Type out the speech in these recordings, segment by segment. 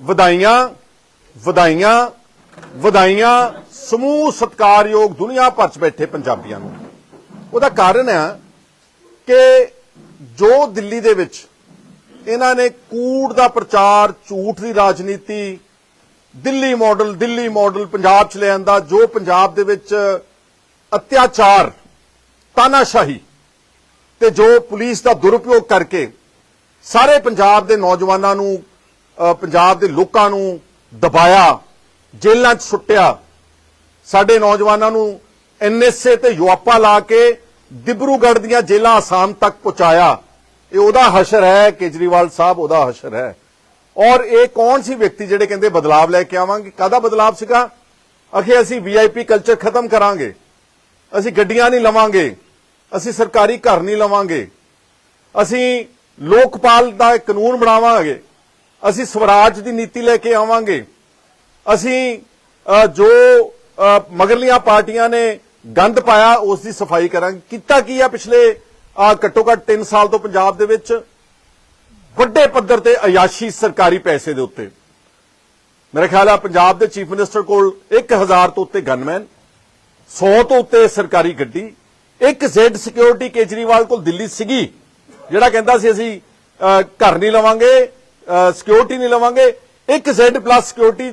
ਵਧਾਈਆਂ ਵਧਾਈਆਂ ਵਧਾਈਆਂ, ਸਮੂਹ ਸਤਕਾਰਯੋਗ ਦੁਨੀਆ ਭਰ ਚ ਬੈਠੇ ਪੰਜਾਬੀਆਂ ਨੂੰ। ਉਹਦਾ ਕਾਰਨ ਹੈ ਕਿ ਜੋ ਦਿੱਲੀ ਦੇ ਵਿੱਚ ਇਹਨਾਂ ਨੇ ਕੂੜ ਦਾ ਪ੍ਰਚਾਰ, ਝੂਠ ਦੀ ਰਾਜਨੀਤੀ, ਦਿੱਲੀ ਮਾਡਲ ਦਿੱਲੀ ਮਾਡਲ ਪੰਜਾਬ ਚ ਲੈ ਆਂਦਾ ਜੋ ਪੰਜਾਬ ਦੇ ਵਿੱਚ ਅਤਿਆਚਾਰ, ਤਾਨਾਸ਼ਾਹੀ ਤੇ ਜੋ ਪੁਲਿਸ ਦਾ ਦੁਰਉਪਯੋਗ ਕਰਕੇ ਸਾਰੇ ਪੰਜਾਬ ਦੇ ਨੌਜਵਾਨਾਂ ਨੂੰ ਪੰਜਾਬ ਦੇ ਲੋਕਾਂ ਨੂੰ ਦਬਾਇਆ, ਜੇਲ੍ਹਾਂ 'ਚ ਸੁੱਟਿਆ। ਸਾਡੇ ਨੌਜਵਾਨਾਂ ਨੂੰ ਐਨਐਸਏ ਤੇ ਯੁਆਪਾ ਲਾ ਕੇ ਦਿਬਰੂਗੜ੍ਹ ਦੀਆਂ ਜੇਲ੍ਹਾਂ ਆਸਾਮ ਤੱਕ ਪਹੁੰਚਾਇਆ। ਇਹ ਉਹਦਾ ਹਸ਼ਰ ਹੈ, ਕੇਜਰੀਵਾਲ ਸਾਹਿਬ ਉਹਦਾ ਹਸ਼ਰ ਹੈ। ਔਰ ਇਹ ਕੌਣ ਸੀ ਵਿਅਕਤੀ ਜਿਹੜੇ ਕਹਿੰਦੇ ਬਦਲਾਵ ਲੈ ਕੇ ਆਵਾਂਗੇ? ਕਾਹਦਾ ਬਦਲਾਵ ਸੀਗਾ? ਅਖੇ ਅਸੀਂ ਵੀਆਈਪੀ ਕਲਚਰ ਖਤਮ ਕਰਾਂਗੇ। ਅਸੀਂ ਗੱਡੀਆਂ ਨਹੀਂ ਲਵਾਂਗੇ। ਅਸੀਂ ਸਰਕਾਰੀ ਘਰ ਨਹੀਂ ਲਵਾਂਗੇ। ਅਸੀਂ ਲੋਕਪਾਲ ਦਾ ਕਾਨੂੰਨ ਬਣਾਵਾਂਗੇ। ਅਸੀਂ ਸਵਰਾਜ ਦੀ ਨੀਤੀ ਲੈ ਕੇ ਆਵਾਂਗੇ। ਅਸੀਂ ਜੋ ਮਗਰਲੀਆਂ ਪਾਰਟੀਆਂ ਨੇ ਗੰਦ ਪਾਇਆ, ਉਸ ਦੀ ਸਫ਼ਾਈ ਕਰਾਂਗੇ। ਕੀਤਾ ਕੀ ਆ ਪਿਛਲੇ ਘੱਟੋ ਘੱਟ 3 ਸਾਲ ਤੋਂ ਪੰਜਾਬ ਦੇ ਵਿੱਚ? ਵੱਡੇ ਪੱਧਰ ਤੇ ਅਯਾਸ਼ੀ ਸਰਕਾਰੀ ਪੈਸੇ ਦੇ ਉੱਤੇ। ਮੇਰੇ ਖਿਆਲ ਆ ਪੰਜਾਬ ਦੇ ਚੀਫ ਮਿਨਿਸਟਰ ਕੋਲ 1000 ਤੋਂ ਉੱਤੇ ਗਨਮੈਨ 100 ਤੋਂ ਉੱਤੇ ਸਰਕਾਰੀ ਗੱਡੀ, ਇੱਕ ਜ਼ੈਡ ਸਿਕਿਉਰਿਟੀ ਕੇਜਰੀਵਾਲ ਕੋਲ ਦਿੱਲੀ ਸੀਗੀ, ਜਿਹੜਾ ਕਹਿੰਦਾ ਸੀ ਅਸੀਂ ਘਰ ਨਹੀਂ ਲਵਾਂਗੇ ਸਿਕਿਉਰਿਟੀ ਨਹੀਂ ਲਵਾਂਗੇ। ਇੱਕ ਜ਼ੈਡ ਪਲੱਸ ਸਿਕਿਉਰਿਟੀ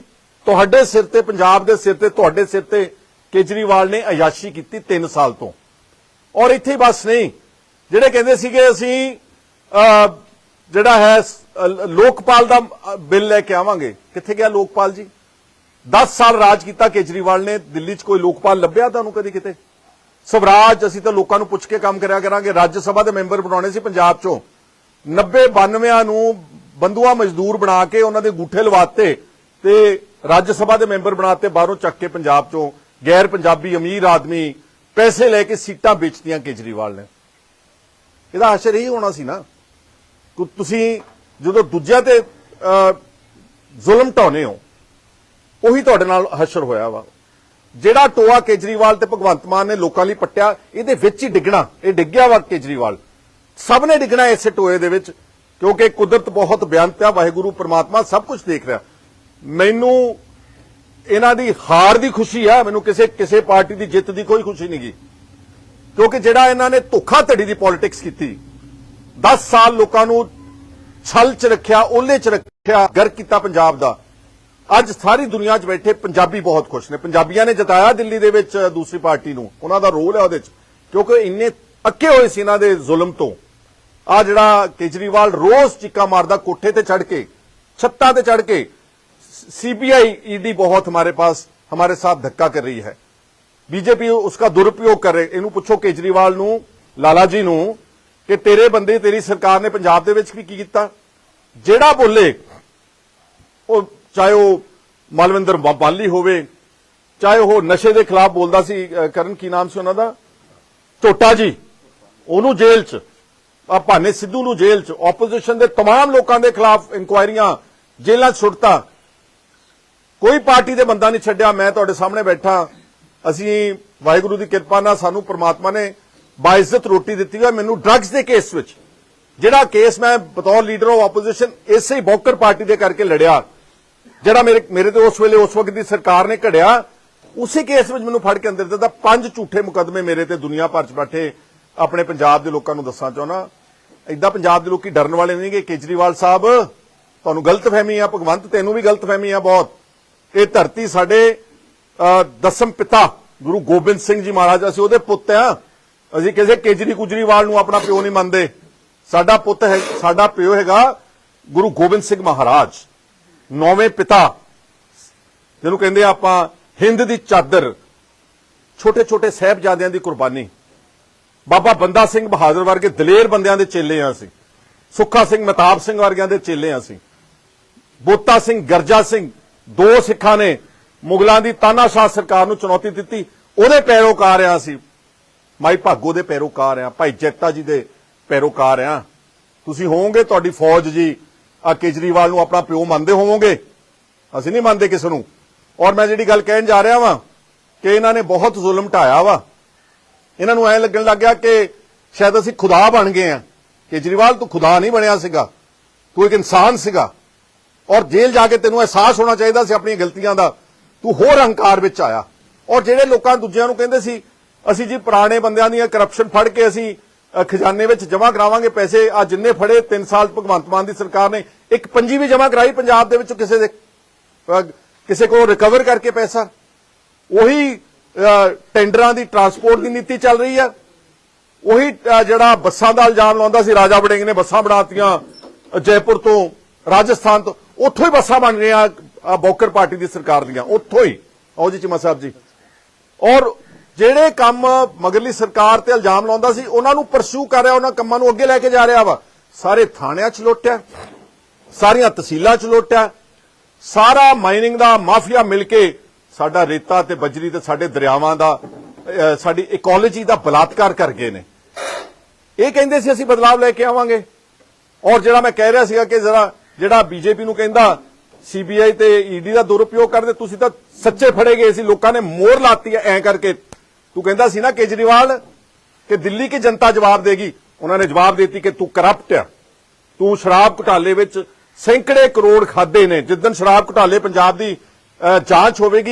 ਤੁਹਾਡੇ ਸਿਰ ਤੇ, ਪੰਜਾਬ ਦੇ ਸਿਰ ਤੇ, ਤੁਹਾਡੇ ਸਿਰ ਤੇ ਕੇਜਰੀਵਾਲ ਨੇ ਅਯਾਸ਼ੀ ਕੀਤੀ 3 ਸਾਲ ਤੋਂ। ਔਰ ਇੱਥੇ ਬਸ ਨਹੀਂ, ਜਿਹੜੇ ਕਹਿੰਦੇ ਸੀਗੇ ਅਸੀਂ ਜਿਹੜਾ ਹੈ ਲੋਕਪਾਲ ਦਾ ਬਿੱਲ ਲੈ ਕੇ ਆਵਾਂਗੇ। ਕਿੱਥੇ ਗਿਆ ਲੋਕਪਾਲ ਜੀ? 10 ਸਾਲ ਰਾਜ ਕੀਤਾ ਕੇਜਰੀਵਾਲ ਨੇ, ਦਿੱਲੀ 'ਚ ਕੋਈ ਲੋਕਪਾਲ ਲੱਭਿਆ ਤੁਹਾਨੂੰ ਕਦੀ ਕਿਤੇ? ਸਵਰਾਜ, ਅਸੀਂ ਤਾਂ ਲੋਕਾਂ ਨੂੰ ਪੁੱਛ ਕੇ ਕੰਮ ਕਰਿਆ ਕਰਾਂਗੇ। ਰਾਜ ਸਭਾ ਦੇ ਮੈਂਬਰ ਬਣਾਉਣੇ ਸੀ ਪੰਜਾਬ 'ਚੋਂ। 90 92 ਨੂੰ ਬੰਦੂਆ ਮਜ਼ਦੂਰ ਬਣਾ ਕੇ ਉਹਨਾਂ ਦੇ ਗੂਠੇ ਲਵਾਤੇ ਤੇ ਰਾਜ ਸਭਾ ਦੇ ਮੈਂਬਰ ਬਣਾਤੇ, ਬਾਹਰੋਂ ਚੱਕ ਕੇ ਪੰਜਾਬ 'ਚੋਂ ਗੈਰ ਪੰਜਾਬੀ ਅਮੀਰ ਆਦਮੀ ਪੈਸੇ ਲੈ ਕੇ ਸੀਟਾਂ ਵੇਚਦੀਆਂ ਕੇਜਰੀਵਾਲ ਨੇ। ਇਹਦਾ ਅਸਰ ਇਹੀ ਹੋਣਾ ਸੀ ਨਾ। ਕਿ ਤੁਸੀਂ ਜਦੋਂ ਦੂਜਿਆਂ ਤੇ ਜ਼ੁਲਮ ਢਾਉਨੇ ਹੋ, ਉਹੀ ਤੁਹਾਡੇ ਨਾਲ ਹਸ਼ਰ ਹੋਇਆ ਵਾ। ਜਿਹੜਾ ਟੋਆ ਕੇਜਰੀਵਾਲ ਤੇ ਭਗਵੰਤ ਮਾਨ ਨੇ ਲੋਕਾਂ ਲਈ ਪੱਟਿਆ, ਇਹਦੇ ਵਿੱਚ ਹੀ ਡਿੱਗਣਾ, ਇਹ ਡਿੱਗਿਆ ਵਾ ਕੇਜਰੀਵਾਲ। ਸਭ ਨੇ ਡਿੱਗਣਾ ਇਸੇ ਟੋਏ ਦੇ ਵਿੱਚ। ਕਿਉਂਕਿ ਕੁਦਰਤ ਬਹੁਤ ਬਿਆਨਤ ਆ, ਵਾਹਿਗੁਰੂ, ਪ੍ਰਮਾਤਮਾ ਸਭ ਕੁਝ ਦੇਖ ਰਿਹਾ। ਮੈਨੂੰ ਇਹਨਾਂ ਦੀ ਹਾਰ ਦੀ ਖੁਸ਼ੀ ਆ, ਮੈਨੂੰ ਕਿਸੇ ਕਿਸੇ ਪਾਰਟੀ ਦੀ ਜਿੱਤ ਦੀ ਕੋਈ ਖੁਸ਼ੀ ਨਹੀਂ ਨਹੀਂਗੀ ਕਿਉਂਕਿ ਜਿਹੜਾ ਇਹਨਾਂ ਨੇ ਧੋਖਾ ਧੜੀ ਦੀ ਪੋਲਿਟਿਕਸ ਕੀਤੀ 10 ਸਾਲ ਲੋਕਾਂ ਨੂੰ ਛਲ ਚ ਰੱਖਿਆ ਓਲੇ ਚ ਰੱਖਿਆ, ਗਰ ਕੀਤਾ ਪੰਜਾਬ ਦਾ। ਅੱਜ ਸਾਰੀ ਦੁਨੀਆ 'ਚ ਬੈਠੇ ਪੰਜਾਬੀ ਬਹੁਤ ਖੁਸ਼ ਨੇ। ਪੰਜਾਬੀਆਂ ਨੇ ਜਤਾਇਆ ਦਿੱਲੀ ਦੇ ਵਿੱਚ ਦੂਸਰੀ ਪਾਰਟੀ ਨੂੰ। ਉਹਨਾਂ ਦਾ ਰੋਲ ਹੈ ਉਹਦੇ 'ਚ। ਕਿਉਂਕਿ ਇੰਨੇ ਅੱਕੇ ਹੋਏ ਸੀ ਇਹਨਾਂ ਦੇ ਜ਼ੁਲਮ ਤੋਂ। ਆ ਜਿਹੜਾ ਕੇਜਰੀਵਾਲ ਰੋਜ਼ ਚੀਕਾ ਮਾਰਦਾ ਕੋਠੇ ਤੇ ਚੜ ਕੇ ਛੱਤਾਂ ਤੇ ਚੜ ਕੇ सीबीआई ईडी बहुत हमारे पास हमारे साथ धक्का कर रही है ਬੀਜੇਪੀ ਉਸਕਾ ਦੁਰਉਪਯੋਗ ਕਰ ਰਹੇ ਇਹਨੂੰ ਪੁੱਛੋ ਕੇਜਰੀਵਾਲ ਨੂੰ ਲਾਲਾ ਜੀ ਨੂੰ ਕਿ ਤੇਰੇ ਬੰਦੇ ਤੇਰੀ ਸਰਕਾਰ ਨੇ ਪੰਜਾਬ ਦੇ ਵਿੱਚ ਵੀ ਕੀ ਕੀਤਾ ਜਿਹੜਾ ਬੋਲੇ ਉਹ ਚਾਹੇ ਉਹ ਮਲਵਿੰਦਰ ਬਾਲੀ ਹੋਵੇ ਚਾਹੇ ਉਹ ਨਸ਼ੇ ਦੇ ਖਿਲਾਫ ਬੋਲਦਾ ਸੀ ਅਹ ਕਰਨ ਕੀ ਨਾਮ ਸੀ ਉਹਨਾਂ ਦਾ ਟੋਟਾ ਜੀ ਉਹਨੂੰ ਜੇਲ੍ਹ 'ਚ ਆ ਭਾਨੇ ਸਿੱਧੂ ਨੂੰ ਜੇਲ੍ਹ 'ਚ ਆਪੋਜੀਸ਼ਨ ਦੇ तमाम ਲੋਕਾਂ ਦੇ ਖਿਲਾਫ ਇਨਕੁਆਇਰੀਆਂ ਜੇਲ੍ਹਾਂ 'ਚ ਸੁੱਟਤਾ ਕੋਈ ਪਾਰਟੀ ਦੇ ਬੰਦਾ ਨਹੀਂ ਛੱਡਿਆ ਮੈਂ ਤੁਹਾਡੇ ਸਾਹਮਣੇ ਬੈਠਾ ਅਸੀਂ ਵਾਹਿਗੁਰੂ ਦੀ ਕਿਰਪਾ ਨਾਲ ਸਾਨੂੰ ਪ੍ਰਮਾਤਮਾ ਨੇ ਬਾਇਜ਼ਤ ਰੋਟੀ ਦਿੱਤੀ ਹੋਈ ਮੈਨੂੰ ਡਰੱਗਸ ਦੇ ਕੇਸ ਵਿੱਚ ਜਿਹੜਾ ਕੇਸ ਮੈਂ ਬਤੌਰ ਲੀਡਰ ਆਫ ਆਪੋਜੀਸ਼ਨ ਇਸੇ ਹੀ ਬੌਕਰ ਪਾਰਟੀ ਦੇ ਕਰਕੇ ਲੜਿਆ ਜਿਹੜਾ ਮੇਰੇ ਮੇਰੇ ਤੇ ਉਸ ਵੇਲੇ ਉਸ ਵਕਤ ਦੀ ਸਰਕਾਰ ਨੇ ਘੜਿਆ ਉਸੇ ਕੇਸ ਵਿੱਚ ਮੈਨੂੰ ਫੜ ਕੇ ਅੰਦਰ ਦਿੱਤਾ ਪੰਜ ਝੂਠੇ ਮੁਕੱਦਮੇ ਮੇਰੇ ਤੇ ਦੁਨੀਆ ਭਰ ਚ ਬੈਠੇ ਆਪਣੇ ਪੰਜਾਬ ਦੇ ਲੋਕਾਂ ਨੂੰ ਦੱਸਣਾ ਚਾਹੁੰਦਾ। ਇਦਾਂ ਪੰਜਾਬ ਦੇ ਲੋਕੀ ਡਰਨ ਵਾਲੇ ਨਹੀਂਗੇ ਕੇਜਰੀਵਾਲ ਸਾਹਿਬ, ਤੁਹਾਨੂੰ ਗਲਤਫਹਿਮੀ ਆ, ਭਗਵੰਤ, ਤੈਨੂੰ ਵੀ ਗਲਤਫਹਿਮੀ ਆ ਬਹੁਤ। ਇਹ ਧਰਤੀ ਸਾਡੇ ਦਸਮ ਪਿਤਾ, ਗੁਰੂ ਗੋਬਿੰਦ ਸਿੰਘ ਜੀ ਮਹਾਰਾਜ, ਅਸੀਂ ਉਹਦੇ ਪੁੱਤ ਆ। ਅਸੀਂ ਕਿਸੇ ਕੇਜਰੀ ਕੁਜਰੀਵਾਲ ਨੂੰ ਆਪਣਾ ਪਿਓ ਨਹੀਂ ਮੰਨਦੇ। ਸਾਡਾ ਪੁੱਤ ਹੈ, ਸਾਡਾ ਪਿਓ ਹੈਗਾ ਗੁਰੂ ਗੋਬਿੰਦ ਸਿੰਘ ਮਹਾਰਾਜ। ਨੌਵੇਂ ਪਿਤਾ। ਜਿਹਨੂੰ ਕਹਿੰਦੇ ਆਪਾਂ ਹਿੰਦ ਦੀ ਚਾਦਰ। ਛੋਟੇ ਛੋਟੇ ਸਹਿਬਜ਼ਾਦਿਆਂ ਦੀ ਕੁਰਬਾਨੀ। ਬਾਬਾ ਬੰਦਾ ਸਿੰਘ ਬਹਾਦਰ ਵਰਗੇ ਦਲੇਰ ਬੰਦਿਆਂ ਦੇ ਚੇਲੇ ਆ ਅਸੀਂ। ਸੁੱਖਾ ਸਿੰਘ ਮਤਾਬ ਸਿੰਘ ਵਰਗਿਆਂ ਦੇ ਚੇਲੇ ਆ ਅਸੀਂ। ਬੋਤਾ ਸਿੰਘ, ਗਰਜਾ ਸਿੰਘ, ਦੋ ਸਿੱਖਾਂ ਨੇ ਮੁਗਲਾਂ ਦੀ ਤਾਨਾਸ਼ਾਹ ਸਰਕਾਰ ਨੂੰ ਚੁਣੌਤੀ ਦਿੱਤੀ। ਉਹਦੇ ਪੈਰੋਕਾਰ ਆ ਅਸੀਂ। ਮਾਈ ਭਾਗੋ ਦੇ ਪੈਰੋਕਾਰ ਆ, ਭਾਈ ਜੈਤਾ ਜੀ ਦੇ ਪੈਰੋਕਾਰ ਆ। ਤੁਸੀਂ ਹੋਵੋਗੇ ਤੁਹਾਡੀ ਫੌਜ ਜੀ, ਆ ਕੇਜਰੀਵਾਲ ਨੂੰ ਆਪਣਾ ਪਿਓ ਮੰਨਦੇ ਹੋਵੋਗੇ? ਅਸੀਂ ਨਹੀਂ ਮੰਨਦੇ ਕਿਸ ਨੂੰ। ਔਰ ਮੈਂ ਜਿਹੜੀ ਗੱਲ ਕਹਿਣ ਜਾ ਰਿਹਾ ਵਾਂ ਕਿ ਇਹਨਾਂ ਨੇ ਬਹੁਤ ਜ਼ੁਲਮ ਢਾਇਆ ਵਾ। ਇਹਨਾਂ ਨੂੰ ਐ ਲੱਗਣ ਲੱਗ ਗਿਆ ਕਿ ਸ਼ਾਇਦ ਅਸੀਂ ਖੁਦਾ ਬਣ ਗਏ ਆ ਕੇਜਰੀਵਾਲ, ਤੂੰ ਖੁਦਾ ਨਹੀਂ ਬਣਿਆ ਸੀਗਾ। ਤੂੰ ਇੱਕ ਇਨਸਾਨ ਸੀਗਾ। ਔਰ ਜੇਲ੍ਹ ਜਾ ਕੇ ਤੈਨੂੰ ਅਹਿਸਾਸ ਹੋਣਾ ਚਾਹੀਦਾ ਸੀ ਆਪਣੀਆਂ ਗਲਤੀਆਂ ਦਾ। ਤੂੰ ਹੋਰ ਹੰਕਾਰ ਵਿੱਚ ਆਇਆ। ਔਰ ਜਿਹੜੇ ਲੋਕਾਂ ਦੂਜਿਆਂ ਨੂੰ ਕਹਿੰਦੇ ਸੀ, ਅਸੀਂ ਜੀ ਪੁਰਾਣੇ ਬੰਦਿਆਂ ਦੀਆਂ ਕਰਪਸ਼ਨ ਫੜ ਕੇ ਅਸੀਂ ਖਜ਼ਾਨੇ ਵਿੱਚ ਜਮ੍ਹਾਂ ਕਰਾਵਾਂਗੇ ਪੈਸੇ ਆ ਜਿੰਨੇ ਫੜੇ 3 ਸਾਲ ਭਗਵੰਤ ਮਾਨ ਦੀ ਸਰਕਾਰ ਨੇ, ਇੱਕ ਪੰਜੀ ਵੀ ਜਮ੍ਹਾਂ ਕਰਾਈ ਪੰਜਾਬ ਦੇ ਵਿੱਚੋਂ ਕਿਸੇ ਦੇ ਕਿਸੇ ਕੋਲ ਰਿਕਵਰ ਕਰਕੇ ਪੈਸਾ। ਉਹੀ ਟੈਂਡਰਾਂ ਦੀ ਟਰਾਂਸਪੋਰਟ ਦੀ ਨੀਤੀ ਚੱਲ ਰਹੀ ਹੈ ਉਹੀ ਜਿਹੜਾ ਬੱਸਾਂ ਦਾ ਇਲਜ਼ਾਮ ਲਾਉਂਦਾ ਸੀ ਰਾਜਾ ਵੜਿੰਗ ਨੇ ਬੱਸਾਂ ਬਣਾਤੀਆਂ ਅ, ਜੈਪੁਰ ਤੋਂ ਰਾਜਸਥਾਨ ਤੋਂ ਉੱਥੋਂ ਹੀ ਬੱਸਾਂ ਬਣ ਰਹੀਆਂ ਬੋਕਰ ਪਾਰਟੀ ਦੀ ਸਰਕਾਰ ਦੀਆਂ ਉੱਥੋਂ ਹੀ। ਆਓ ਜੀ ਚੀਮਾ ਸਾਹਿਬ ਜੀ। ਔਰ ਜਿਹੜੇ ਕੰਮ ਮਗਰਲੀ ਸਰਕਾਰ ਤੇ ਇਲਜ਼ਾਮ ਲਾਉਂਦਾ ਸੀ ਉਹਨਾਂ ਨੂੰ ਪਰਸੂ ਕਰ ਰਿਹਾ ਉਹਨਾਂ ਕੰਮਾਂ ਨੂੰ ਅੱਗੇ ਲੈ ਕੇ ਜਾ ਰਿਹਾ ਵਾ। ਸਾਰੇ ਥਾਣਿਆਂ 'ਚ ਲੁੱਟਿਆ ਸਾਰੀਆਂ ਤਹਿਸੀਲਾਂ 'ਚ ਲੁੱਟਿਆ ਸਾਰਾ ਮਾਈਨਿੰਗ ਦਾ ਮਾਫੀਆ ਮਿਲ ਕੇ ਸਾਡਾ ਰੇਤਾ ਤੇ ਬਜਰੀ ਤੇ ਸਾਡੇ ਦਰਿਆਵਾਂ ਦਾ ਸਾਡੀ ਇਕੋਲੋਜੀ ਦਾ ਬਲਾਤਕਾਰ ਕਰ ਗਏ ਨੇ। ਇਹ ਕਹਿੰਦੇ ਸੀ ਅਸੀਂ ਬਦਲਾਵ ਲੈ ਕੇ ਆਵਾਂਗੇ। ਔਰ ਜਿਹੜਾ ਮੈਂ ਕਹਿ ਰਿਹਾ ਸੀਗਾ ਕਿ ਜ਼ਰਾ, ਜਿਹੜਾ ਬੀਜੇਪੀ ਨੂੰ ਕਹਿੰਦਾ, ਸੀਬੀਆਈ ਤੇ ਈਡੀ ਦਾ ਦੁਰਉਪਯੋਗ ਕਰਦੇ, ਤੁਸੀਂ ਤਾਂ ਸੱਚੇ ਫੜੇ ਗਏ ਸੀ, ਲੋਕਾਂ ਨੇ ਮੋਹਰ ਲਾਤੀ ਐ ਐ ਕਰਕੇ। ਤੂੰ ਕਹਿੰਦਾ ਸੀ ਨਾ ਕੇਜਰੀਵਾਲ ਕਿ ਦਿੱਲੀ ਕੀ ਜਨਤਾ ਜਵਾਬ ਦੇਗੀ? ਉਹਨਾਂ ਨੇ ਜਵਾਬ ਦਿੱਤੀ ਕਿ ਤੂੰ ਕਰਪਟ ਆ। ਤੂੰ ਸ਼ਰਾਬ ਘੁਟਾਲੇ ਵਿੱਚ ਸੈਂਕੜੇ ਕਰੋੜ ਖਾਦੇ ਨੇ। ਜਿੱਦਨ ਸ਼ਰਾਬ ਘੁਟਾਲੇ ਪੰਜਾਬ ਦੀ ਜਾਂਚ ਹੋਵੇਗੀ